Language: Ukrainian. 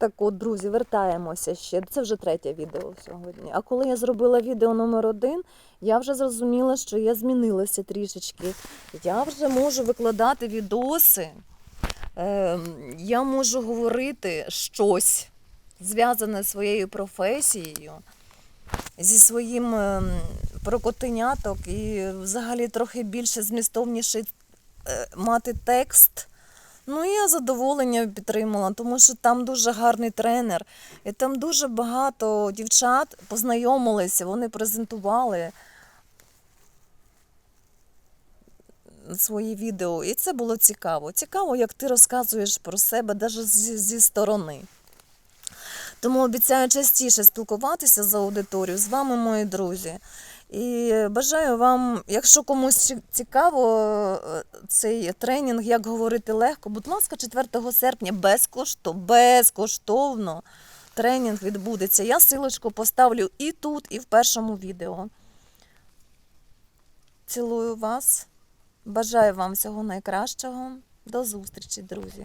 Так от, друзі, вертаємося ще. Це вже третє відео сьогодні. А коли я зробила відео номер один, я вже зрозуміла, що я змінилася трішечки. Я вже можу викладати відоси, ем, я можу говорити щось зв'язане зі своєю професією, зі своїм ем, про і взагалі трохи більше змістовніший е, мати текст. Ну, я задоволення підтримала, тому що там дуже гарний тренер, і там дуже багато дівчат познайомилися, вони презентували свої відео. І це було цікаво. Цікаво, як ти розказуєш про себе навіть зі, зі сторони. Тому обіцяю частіше спілкуватися з аудиторією, з вами, мої друзі. І бажаю вам, якщо комусь цікаво е, цей тренінг, як говорити легко, будь ласка, 4 серпня безкоштовно, безкоштовно тренінг відбудеться. Я силочку поставлю і тут, і в першому відео. Цілую вас. Бажаю вам всього найкращого. До зустрічі, друзі!